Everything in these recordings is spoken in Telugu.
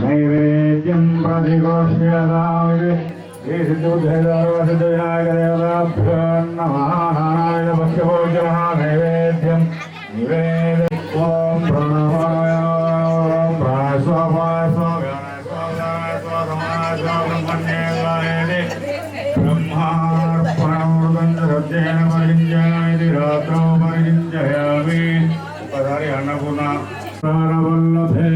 నైవేద్యం ప్రతిగోష్యదావిరే దేశోదయాగదేవతాభ్యో నమానాయ భక్ష్యభోజన నైవేద్యం నివేద ఓం ప్రణవాయ ఓం ప్రాణస్వామాయ స్వామ్యాయ స్వామ్యాయ స్వాసమాయ స్వాబ్రహ్మణ్యేవాయనే బ్రహ్మార్పణమృగంధరజ్జేన పరిజ్ఞాయ प्राणवल्लभे।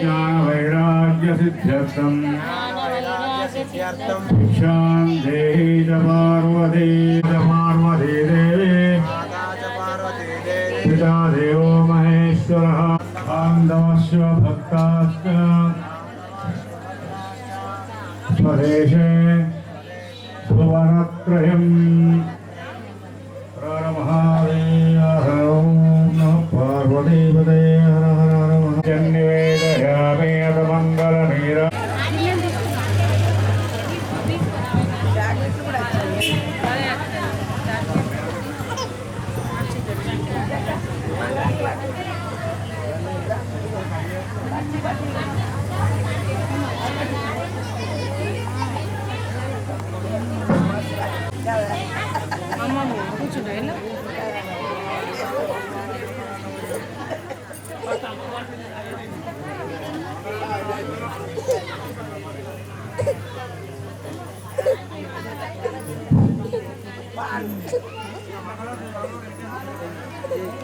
ज्ञानवैराग्यसिद्ध्यर्थम्। भिक्षां देहि च स्वेश पिता देवो महेश्वरः। भक्ताश्च स्वदेशे అమ్మమ్మ కూర్చుంటా వెళ్ళా Thank you.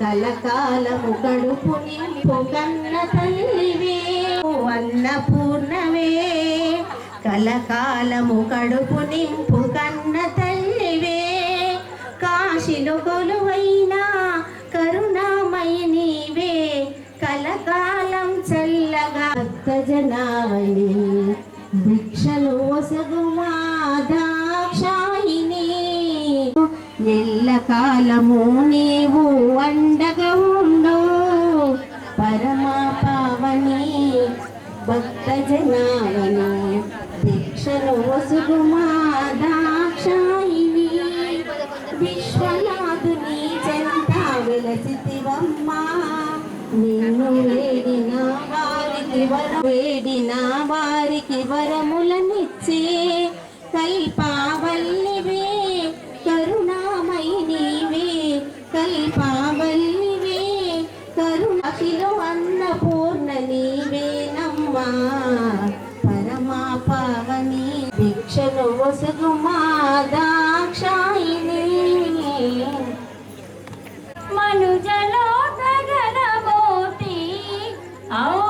కలకాలము కడుపు నింపు కన్న తల్లివే. అన్నపూర్ణవే కలకాలము కడుపు నింపు కన్న తల్లివే. కాశిలో కొలువైన కరుణామయ నీవే కలకాలం చల్లగా భక్త జనావళి. భిక్షలు ఒసగుమా ఎల్లకాలము నీవు అండగా ఉండు. పరమా పావని భక్త జనావని దీక్షను వసుగుమా దాక్షాయిని. విశ్వనాథుని చెంత వెలసితివమ్మా. నిన్ను వేడిన వారికి వర వేడిన వారికి వరము. నీవేనమ్మా పరమా పవని భిక్షలు వసగు మా దాక్షాయిని మనుజలో గగనమూర్తి ఔ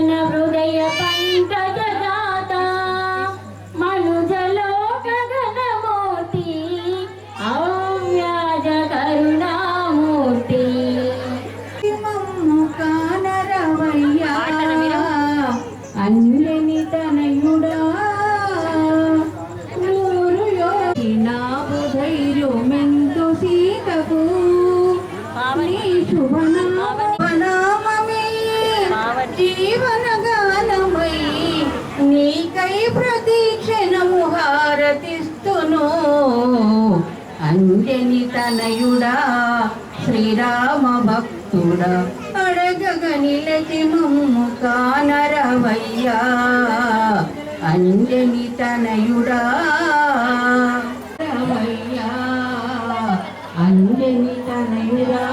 సృజన హృదయ పంకజాత మనుజలోక గణమూర్తి అవ్యాజ కరుణామూర్తి. మమ్ము హారతిస్తును అంజని తనయుడా శ్రీరామ భక్తుడా అడగగ నిలచి మమ్ము కానరవయ్యా. అంజని తనయుడా రవయ్యా అంజని తనయుడా.